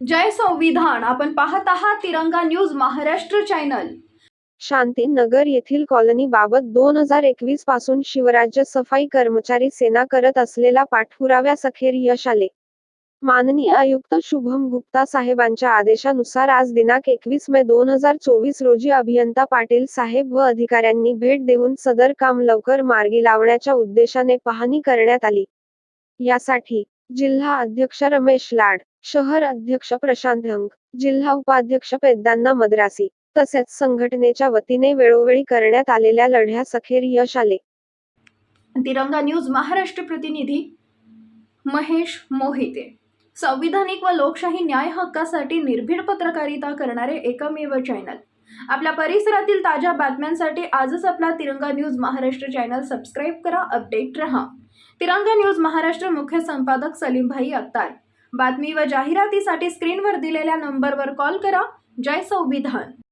जय संविधान. आपण पाहत आहात तिरंगा न्यूज महाराष्ट्र चॅनल. शांतीनगर येथील कॉलनीबाबत दोन हजार एकवीसपासून शिवराज्य सफाई कर्मचारी सेना करत असलेला पाठपुराव्या सखेर यश आले. माननीय आयुक्त शुभम गुप्ता साहेबांच्या आदेशानुसार आज दिनांक एकवीस मे दोन हजार चोवीस रोजी अभियंता पाटील साहेब व अधिकाऱ्यांनी भेट देऊन सदर काम लवकर मार्गी लावण्याच्या उद्देशाने पाहणी करण्यात आली. यासाठी जिल्हा अध्यक्ष रमेश लाड शहर अध्यक्ष प्रशांत हंग जिल्हा उपाध्यक्ष पेद्दांना मद्रासी तसेच संघटनेच्या वतीने वेळोवेळी करण्यात आलेल्या लढ्यास अखेर यश आले. तिरंगा न्यूज महाराष्ट्र प्रतिनिधी महेश मोहिते. संविधानिक व लोकशाही न्याय हक्कासाठी निर्भीड पत्रकारिता करणारे एकमेव चॅनल आपल्या परिसरातील ताज्या बातम्यांसाठी आजच आपला Tiranga news Maharashtra channel subscribe करा अपडेट रहा. तिरंगा न्यूज महाराष्ट्र मुख्य संपादक सलीमभाई अत्तार बातमी व जाहिरातीसाठी स्क्रीनवर दिलेल्या नंबरवर कॉल करा. जय संविधान.